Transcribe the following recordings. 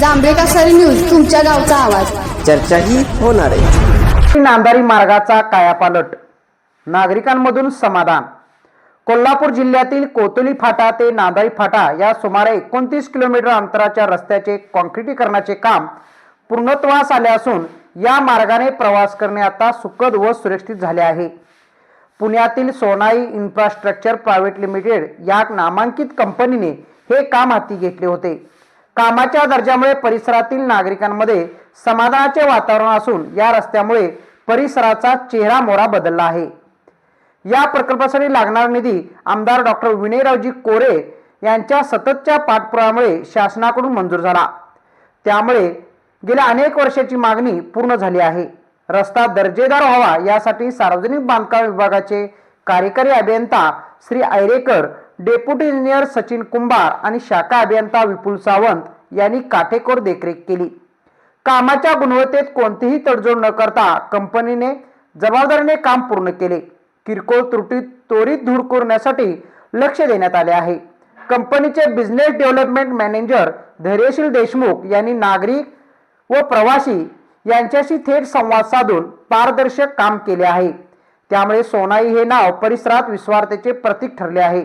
जांभेका सरी न्यूज तुमच्या गावचा आवाज. चर्चाही होणार आहे. नांदारी मार्गाचा कायापालट. नागरिकांमधून समाधान. कोल्हापूर जिल्ह्यातील कोतुली फाटा ते नांदारी फाटा या सुमारे एकोणतीस किलोमीटर अंतराच्या रस्त्याचे कॉन्क्रिटीकरणाचे काम पूर्णत्वास आले असून या मार्गाने प्रवास करणे आता सुखद व सुरक्षित झाले आहे. पुण्यातील सोनाई इन्फ्रास्ट्रक्चर प्रायव्हेट लिमिटेड या नामांकित कंपनीने हे काम हाती घेतले होते. कामाच्या दर्जामुळे परिसरातील नागरिकांमध्ये समाधानाचे वातावरण असून या रस्त्यामुळे परिसराचा चेहरा मोरा बदलला आहे. या प्रकल्पासाठी लागणारा निधी आमदार डॉक्टर विनयरावजी कोरे यांच्या सततच्या पाठपुरामुळे शासनाकडून मंजूर झाला. त्यामुळे गेल्या अनेक वर्षाची मागणी पूर्ण झाली आहे. रस्ता दर्जेदार व्हावा यासाठी सार्वजनिक बांधकाम विभागाचे कार्यकारी अभियंता श्री ऐरेकर डेप्युटी इंजिनियर सचिन कुंभार आणि शाखा अभियंता विपुल सावंत यांनी काटेकोर देखरेख केली. कामाच्या गुणवत्तेत कोणतीही तडजोड न करता कंपनीने जबाबदारीने काम पूर्ण केले. किरकोळ त्रुटी त्वरित दूर करण्यासाठी लक्ष देण्यात आले आहे. कंपनीचे business development manager Dhairyashil Deshmukh यांनी नागरिक व प्रवासी यांच्याशी थेट संवाद साधून पारदर्शक काम केले आहे. त्यामुळे सोनाई हे नाव परिसरात विश्वार्थेचे प्रतीक ठरले आहे.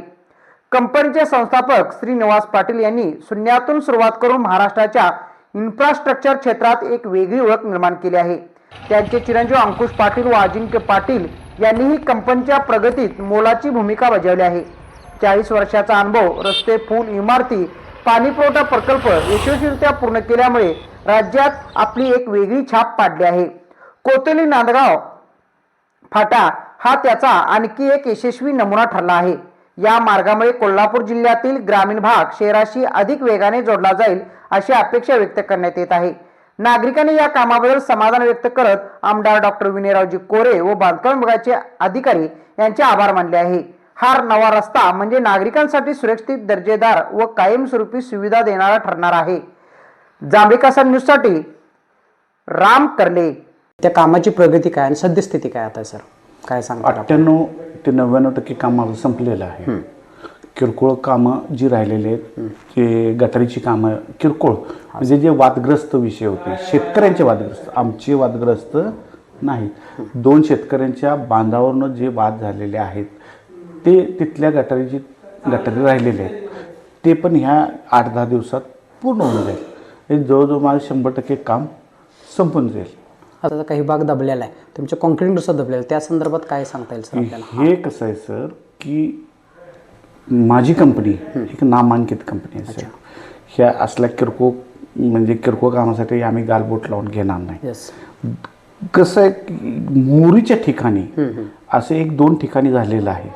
कंपनीचे संस्थापक श्री निवास पाटील यांनी शून्यातून सुरुवात करून महाराष्ट्राच्या इन्फ्रास्ट्रक्चर क्षेत्रात एक वेगळी ओळख निर्माण केली आहे. त्यांचे चिरंजीव अंकुश पाटील व अजिंक्य पाटील यांनीही कंपनीच्या प्रगतीत मोलाची भूमिका बजावली आहे. चाळीस वर्षाचा अनुभव रस्ते पूल इमारती पाणीपुरवठा प्रकल्प यशस्वीरित्या पूर्ण केल्यामुळे राज्यात आपली एक वेगळी छाप पाडली आहे. कोतोली नांदगाव फाटा हा त्याचा आणखी एक यशस्वी नमुना ठरला आहे. या मार्गामुळे कोल्हापूर जिल्ह्यातील ग्रामीण भाग शहराशी अधिक वेगाने जोडला जाईल अशी अपेक्षा व्यक्त करण्यात येत आहे. नागरिकांनी या कामाबद्दल समाधान व्यक्त करत आमदार डॉक्टर विनयरावजी कोरे व बांधकाम विभागाचे अधिकारी यांचे आभार मानले आहे. हार नवा रस्ता म्हणजे नागरिकांसाठी सुरक्षित दर्जेदार व कायमस्वरूपी सुविधा देणारा ठरणार आहे. जांभेकासा न्यूजसाठी राम करले. त्या कामाची प्रगती काय आणि सद्यस्थिती काय आता सर? काय सांगता अठ्ठ्याण्णव ते नव्याण्णव टक्के काम माझं संपलेलं आहे. किरकोळ कामं जी राहिलेली आहेत ते गटारीची कामं किरकोळ. म्हणजे जे वादग्रस्त विषय होते. शेतकऱ्यांचे वादग्रस्त. आमचे वादग्रस्त नाहीत. दोन शेतकऱ्यांच्या बांधावरनं जे वाद झालेले आहेत ते तिथल्या गटारीची गटारी राहिलेले आहेत. ते पण ह्या आठ दहा दिवसात पूर्ण होऊन जाईल. हे जवळजवळ माझं शंभर टक्के काम संपून जाईल. आता काही भाग दबलेला आहे. तुमच्या कॉन्क्रीटनुसार दबलेला आहे. त्या संदर्भात काय सांगता येईल सर आपल्याला? हे कसं आहे सर की माझी कंपनी एक नामांकित कंपनी आहे सर. ह्या असल्या किरकोळ म्हणजे किरकोळ कामासाठी आम्ही गालबोट लावून घेणार नाही. कसं आहे की मोरीच्या ठिकाणी असं एक दोन ठिकाणी झालेलं आहे.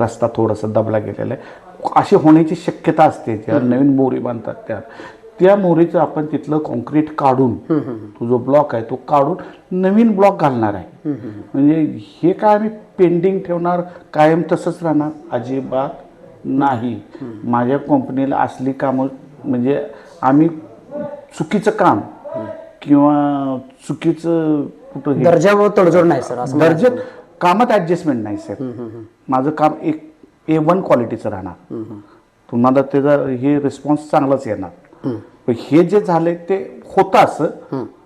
रस्ता थोडासा दबला गेलेला आहे. अशी होण्याची शक्यता असते ज्या नवीन मोरी बांधतात त्या त्या मोरीचं आपण तिथलं कॉन्क्रीट काढून तो जो ब्लॉक आहे तो काढून नवीन ब्लॉक घालणार आहे. म्हणजे हे काय आम्ही पेंडिंग ठेवणार कायम तसंच राहणार? अजिबात नाही. माझ्या कंपनीला असली कामं म्हणजे आम्ही चुकीचं काम किंवा चुकीचं कुठं दर्जावर तडजोड नाही सर असं दर्जेत कामात ऍडजस्टमेंट नाही सर. माझं काम एक ए वन क्वालिटीचं राहणार. तुम्हाला त्याचा हे रिस्पॉन्स चांगलाच येणार. पण हे जे झालंय ते होतं असं.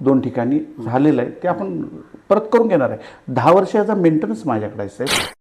दोन ठिकाणी झालेलं आहे. ते आपण परत करून घेणार आहे. दहा वर्षाचा मेंटेनन्स माझ्याकडे आहे साहेब.